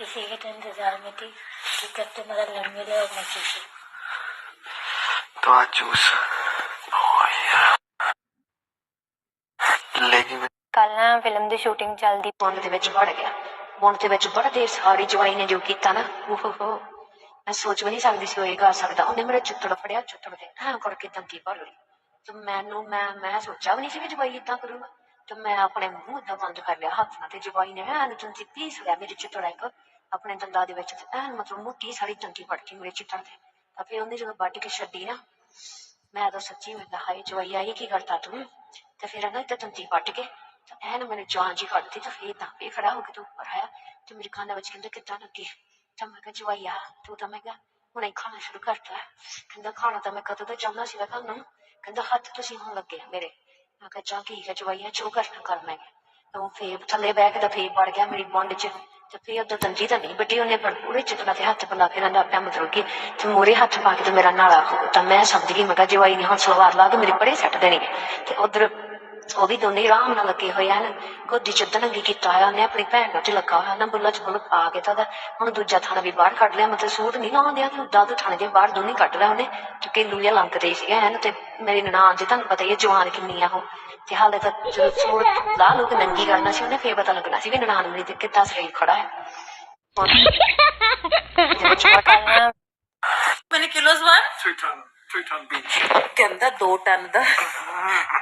इसी के तो इंतजार में थी कि कब तुम्हारा लग मिले और मैं खुश हूँ तो आज जूस लेकिन ਕੱਲ ਨਾ ਫਿਲਮ ਦੀ ਸ਼ੂਟਿੰਗ ਚੱਲਦੀ ਮੁੰਡ ਦੇ ਵਿੱਚ ਵੜ ਗਿਆ ਮੁੰਡ ਦੇ ਵਿੱਚ ਬੜਾ ਦੇਰ ਸਾਰੀ ਜਵਾਈ ਨੇ ਜੋ ਕੀਤਾ ਨਾ ਉਹ ਹੋ ਮੈਂ ਸੋਚ ਵੀ ਨਹੀਂ ਸਕਦੀ ਸੀ ਉਹ ਇਹ ਕਰ ਸਕਦਾ ਉਹਨੇ ਮੇਰੇ ਚੁੱਤੜ ਫੜਿਆ ਚੁੱਤੜ ਦੇ ਐਂ ਕਰਕੇ ਦੰਦੀ ਭਰ ਲਈ ਤੇ ਮੈਨੂੰ ਮੈਂ ਮੈਂ ਸੋਚਿਆ ਵੀ ਨਹੀਂ ਸੀ ਕਿ ਜਵਾਈ ਇਦਾਂ ਕਰੂਗਾ ਤੇ ਮੈਂ ਆਪਣੇ ਮੂੰਹ ਦਾ ਬੰਦ ਕਰ ਲਿਆ ਹੱਥ ਨਾਲ ਤੇ ਜਵਾਈ ਨੇ ਐਨ ਦੰਦੀ ਪੀਸ ਲਿਆ ਮੇਰੇ ਚੁੱਤੜ ਇੱਕ ਆਪਣੇ ਦੰਦਾਂ ਦੇ ਵਿੱਚ ਤੇ ਐਨ ਮਤਲਬ ਮੁੱਠੀ ਸਾਰੀ ਦੰਦੀ ਫੜ ਕੇ ਮੇਰੇ ਚਿੱਤਰ ਤੇ। ਤਾਂ ਫਿਰ ਉਹਨੇ ਜਦੋਂ ਵੱਢ ਕੇ ਛੱਡੀ ਨਾ, ਮੈਂ ਤਾਂ ਸੱਚੀ ਮੈਂ ਕਿਹਾ ਹਾਏ ਜਵਾਈ ਆਈ, ਕੀ ਕਰਤਾ ਤੂੰ? ਤੇ ਫਿਰ ਨਾ ਇੱਥੇ ਦੰਦੀ ਵੱਢ ਕੇ ਤੇ ਐਨ ਮੈਨੂੰ ਜਾਨ ਜੀ ਕੱਢਦੀ ਤੇ ਫਿਰ ਤਾਂ ਇਹ ਖੜਾ ਹੋ ਕੇ ਤੂੰ ਉੱਪਰ ਆਇਆ ਤੇ ਮੇਰੇ ਖਾਨੇ ਵਿੱਚ ਕਹਿੰਦਾ, ਕਿੱਦਾਂ ਲੱਗੀ? ਤਾਂ ਮੈਂ ਕਿਹਾ, ਜਵਾਈ ਆ, ਤੂੰ ਤਾਂ ਮੈਂ ਕਿਹਾ, ਹੁਣ ਇਹ ਖਾਣਾ ਸ਼ੁਰੂ ਕਰਤਾ ਕਹਿੰਦਾ, ਖਾਣਾ ਤਾਂ ਮੈਂ ਕਦੋਂ ਦਾ ਚਾਹੁੰਦਾ ਸੀਗਾ ਤੁਹਾਨੂੰ? ਕਹਿੰਦਾ, ਹੱਥ ਤੁਸੀਂ ਹੁਣ ਲੱਗੇ ਮੇਰੇ। ਮੈਂ ਕਿਹਾ ਚਾ ਕੀ ਹੈ ਜਵਾਈ ਜੋ ਕਰਨਾ ਕਰ ਮੈਂ। ਤਾਂ ਉਹ ਫੇਰ ਥੱਲੇ ਬਹਿ ਕੇ ਤਾਂ ਫੇਰ ਵੜ ਗਿਆ ਮੇਰੀ ਬੌਂਡ 'ਚ। ਤੇ ਫਿਰ ਉਦੋਂ ਤੰਜੀ ਤਾਂ ਨਹੀਂ ਵੱਡੀ ਉਹਨੇ ਪੂਰੇ ਚਿਤਨਾ ਤੇ ਹੱਥ ਪਲਾ ਕੇ ਰੰਦਾ ਪਿਆ ਮਤਲਬ ਕਿ ਤੇ ਮੂਰੇ ਹੱਥ ਪਾ ਕੇ ਤੇ ਮੇਰਾ ਨਾਲਾ ਖੋ ਤਾਂ ਮੈਂ ਸਮਝ ਗਈ, ਮੈਂ ਕਿਹਾ ਜਵਾਈ ਨੇ ਹੁਣ ਸਲਵਾਰ ਲਾ ਕੇ ਮੇਰੇ ਪਰੇ ਸੱਟ ਦੇਣੀ। ਤੇ ਉਧਰ ਉਹ ਵੀ ਦੋਨੇ ਆਰਾਮ ਨਾਲ ਲੱਗੇ ਹੋਏ ਹਨ। ਗੋਦੀ ਚ ਨੰਗੀ ਕੀਤਾ ਹੋਇਆ ਉਹਨੇ ਆਪਣੀ ਭੈਣ ਚ ਲੱਗਾ ਹੋਇਆ ਨਾ ਬੁੱਲਾ ਚ ਬੁੱਲ ਪਾ ਕੇ ਤਾਂ ਹੁਣ ਦੂਜਾ ਥਾਣਾ ਵੀ ਬਾਹਰ ਕੱਢ ਲਿਆ ਮਤਲਬ ਸੂਟ ਨਹੀਂ ਲਾਉਣ ਦਿਆ ਤੇ ਉਦਾਂ ਤੋਂ ਥਾਣੇ ਦੇ ਬਾਹਰ ਦੋਨੇ ਕੱਢ ਲਿਆ ਉਹਨੇ ਕਿੰਨੂ ਜਿਹਾ ਲੰਕਦੇ ਸੀਗੇ ਹਨ ਤੇ ਮੇਰੀ ਨਨਾਣ ਜੀ ਤੁਹਾਨੂੰ ਪਤਾ ਹੀ ਹੈ ਜਵਾਨ ਕਿੰਨੀ ਆ ਉਹ। ਤੇ ਹਾਲੇ ਤੱਕ ਜਦੋਂ ਸੂਟ ਲਾ ਲੋ ਕੇ ਨੰਗੀ ਕਰਨਾ ਸੀ ਉਹਨੇ ਫੇਰ ਪਤਾ ਲੱਗਣਾ ਸੀ ਵੀ ਨਨਾਣ ਮੇਰੀ ਤੇ ਕਿੱਦਾਂ ਸਰੀਰ ਖੜਾ ਹੈ। ਨਾ many kilos one? three ton three ton beach ਕਹਿੰਦਾ 2 ਟਨ ਦਾ।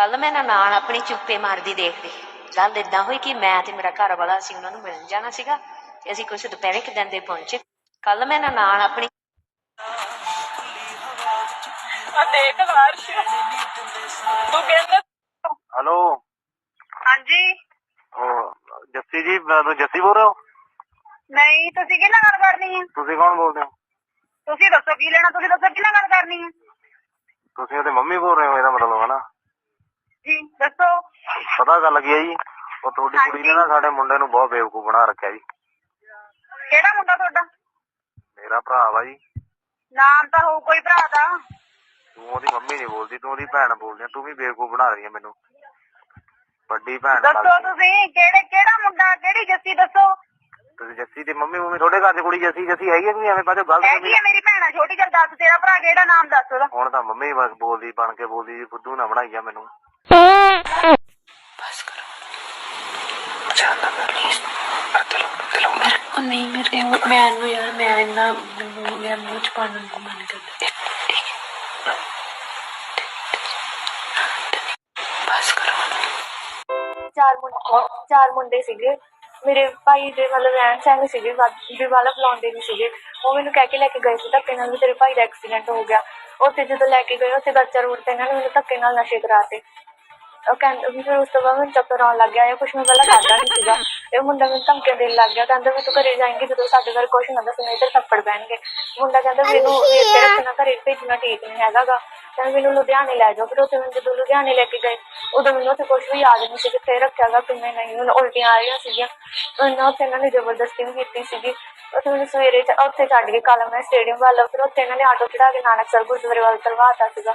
ਕੱਲ ਮੈਂ ਨਾਨ ਆਪਣੀ ਚੁੱਪੇ ਮਾਰਦੀ ਦੇਖਦੀ। ਗੱਲ ਇਦਾਂ ਹੋਈ ਕਿ ਮੈਂ ਤੇ ਮੇਰਾ ਘਰ ਵਾਲਾ ਸੀ ਉਹਨਾਂ ਨੂੰ ਮਿਲਣ ਜਾਣਾ ਸੀਗਾ ਤੇ ਅਸੀਂ ਕੁਝ ਦੁਪਹਿਰੇ ਕਿਦਨ ਦੇ ਪਹੁੰਚੇ। ਕੱਲ ਮੈਂ ਨਾਨ ਆਪਣੀ ਦੇਖ ਹਾਂਜੀ। ਜੱਸੀ ਜੀ ਤੁਸੀਂ ਜੱਸੀ ਬੋਲ ਰਹੇ ਹੋ। ਨਹੀਂ ਤੁਸੀਂ ਕਿਹਨਾਂ ਗੱਲ ਕਰਨੀ ਹੈ? ਤੁਸੀਂ ਕੌਣ ਬੋਲਦੇ ਹੋ? ਤੁਸੀਂ ਦੱਸੋ ਕੀ ਲੈਣਾ ਤੁਸੀਂ ਦੱਸੋ ਕਿਹਨਾਂ ਨਾਲ ਕਰਨੀ ਹੈ? ਤੁਸੀਂ ਉਹਦੇ ਮੰਮੀ ਬੋਲ ਰਹੇ ਹੋ ਇਹਦਾ ਮਤਲਬ ਹੈ ਨਾ। ਜੀ ਦੱਸੋ। ਪਤਾ ਗੱਲ ਕੀ ਹੈ ਜੀ? ਉਹ ਤੁਹਾਡੀ ਕੁੜੀ ਨੇ ਨਾ ਸਾਡੇ ਮੁੰਡੇ ਨੂੰ ਬਹੁਤ ਬੇਵਕੂਫ ਬਣਾ ਰੱਖਿਆ ਜੀ। ਕਿਹੜਾ ਮੁੰਡਾ ਤੁਹਾਡਾ? ਮੇਰਾ ਭਰਾ ਵਾ ਜੀ। ਨਾਮ ਤਾਂ ਹੋਊ ਕੋਈ ਭਰਾ ਦਾ। ਤੂੰ ਉਹਦੀ ਮੰਮੀ ਨਹੀਂ ਬੋਲਦੀ ਤੂੰ ਉਹਦੀ ਭੈਣ ਬੋਲਦੀ ਆ ਤੂੰ ਵੀ ਬੇਵਕੂਫ ਬਣਾ ਰਹੀ ਹੈ ਮੈਨੂੰ। ਵੱਡੀ ਭੈਣ ਦੱਸੋ ਲੱਗਦੀ ਆ। ਤੁਸੀਂ ਕਿਹੜੇ ਕਿਹੜਾ ਮੁੰਡਾ ਕਿਹੜੀ ਜੱਸੀ ਦੱਸੋ? ਤੁਸੀਂ ਜੱਸੀ ਦੀ ਮੰਮੀ ਮੰਮੀ ਤੁਹਾਡੇ ਘਰ ਦੀ ਕੁੜੀ ਜੱਸੀ ਜੱਸੀ ਹੈਗੀ ਆ ਕਿ ਨਹੀਂ? ਐਵੇਂ ਬਾਅਦ ਗਲਤ ਹੈਗੀ ਹੈ ਮੇਰੀ ਭੈਣ ਆ ਛੋਟੀ ਚੱਲ ਦੱਸ ਤੇਰਾ ਭਰਾ ਕਿਹੜਾ ਨਾਮ ਦੱਸ ਉਹਦਾ? ਹੁਣ ਤਾਂ ਮੰਮੀ ਬਸ ਬੋਲਦੀ ਬਣ ਕੇ ਬੋਲਦੀ ਜੀ ਫੁੱਦੂ ਨਾ ਬਣਾਈ ਆ ਮੈਨੂੰ ਉਹ ਨਹੀਂ ਮੇਰੇ ਮੈਨੂੰ ਯਾਰ ਮੈਂ ਇੰਨਾ ਮੈਂ ਮੂੰਹ ਚ ਪਾਣ ਨੂੰ ਮਨ ਕਰਦਾ ਬਸ ਕਰੋ ਚਾਰ ਮੁੰਡੇ ਚਾਰ ਮੁੰਡੇ ਸੀਗੇ ਮੇਰੇ ਭਾਈ ਦੇ ਮਤਲਬ ਰਹਿਣ ਸਹਿਣ ਸੀਗੇ ਵੀ ਵਾਲਾ ਬੁਲਾਉਂਦੇ ਨਹੀਂ ਸੀਗੇ ਉਹ ਮੈਨੂੰ ਕਹਿ ਕੇ ਲੈ ਕੇ ਗਏ ਸੀ ਧੱਕੇ ਨਾਲ ਵੀ ਤੇਰੇ ਭਾਈ ਦਾ ਐਕਸੀਡੈਂਟ ਹੋ ਗਿਆ ਉੱਥੇ ਜਦੋਂ ਲੈ ਕੇ ਗਏ ਉੱਥੇ ਗੱਚਾ ਰੋਡ ਤੇ ਇਹਨਾਂ ਨੇ ਮੈਨੂੰ ਧੱਕੇ ਨਾਲ ਨਸ਼ੇ ਕਰਾਤੇ ਉਹ ਕਹਿੰਦਾ ਫਿਰ ਉਸ ਤੋਂ ਬਾਅਦ ਮੈਨੂੰ ਚੱਕਰ ਆਉਣ ਲੱਗ ਗਿਆ। ਇਹ ਕੁਛ ਮੈਂ ਪਹਿਲਾਂ ਖਾਦਾ ਨਹੀਂ ਸੀਗਾ। ਇਹ ਮੁੰਡਾ ਮੈਨੂੰ ਧਮਕੀਆਂ ਦੇਣ ਲੱਗ ਗਿਆ। ਕਹਿੰਦਾ ਵੀ ਤੂੰ ਘਰੇ ਜਾਏਂਗੀ ਜਦੋਂ ਸਾਡੇ ਘਰ ਕੁਛ ਨਾ ਦੱਸ ਨਹੀਂ ਤੇ ਥੱਪੜ ਪੈਣਗੇ। ਮੁੰਡਾ ਕਹਿੰਦਾ ਵੀ ਇੱਥੇ ਰੱਖਣਾ ਘਰੇ ਭੇਜਣਾ ਠੀਕ ਨਹੀਂ ਹੈਗਾਗਾ। ਕਹਿੰਦਾ ਮੈਨੂੰ ਲੁਧਿਆਣੇ ਲੈ ਜਾਓ। ਫਿਰ ਉੱਥੇ ਮੈਨੂੰ ਜਦੋਂ ਲੁਧਿਆਣੇ ਲੈ ਕੇ ਗਏ ਉਦੋਂ ਮੈਨੂੰ ਉੱਥੇ ਕੁਛ ਵੀ ਯਾਦ ਨਹੀਂ ਸੀ ਕਿੱਥੇ ਰੱਖਿਆਗਾ ਕਿਵੇਂ ਨਹੀਂ। ਮੈਨੂੰ ਉਲਟੀਆਂ ਆ ਰਹੀਆਂ ਸੀਗੀਆਂ। ਉਹਨਾਂ ਉੱਥੇ ਇਹਨਾਂ ਨੇ ਜ਼ਬਰਦਸਤੀ ਵੀ ਕੀਤੀ ਸੀਗੀ। ਉੱਥੇ ਮੈਨੂੰ ਸਵੇਰੇ ਉੱਥੇ ਛੱਡ ਕੇ ਕਾਲਮ ਸਟੇਡੀਅਮ ਵੱਲ ਫਿਰ ਉੱਥੇ ਇਹਨਾਂ ਨੇ ਆਟੋ ਚੜਾ ਕੇ ਨਾਨਕਸਰ ਗੁਰਦੁਆਰੇ ਵੱਲ ਤਰਵਾਤਾ ਸੀਗਾ।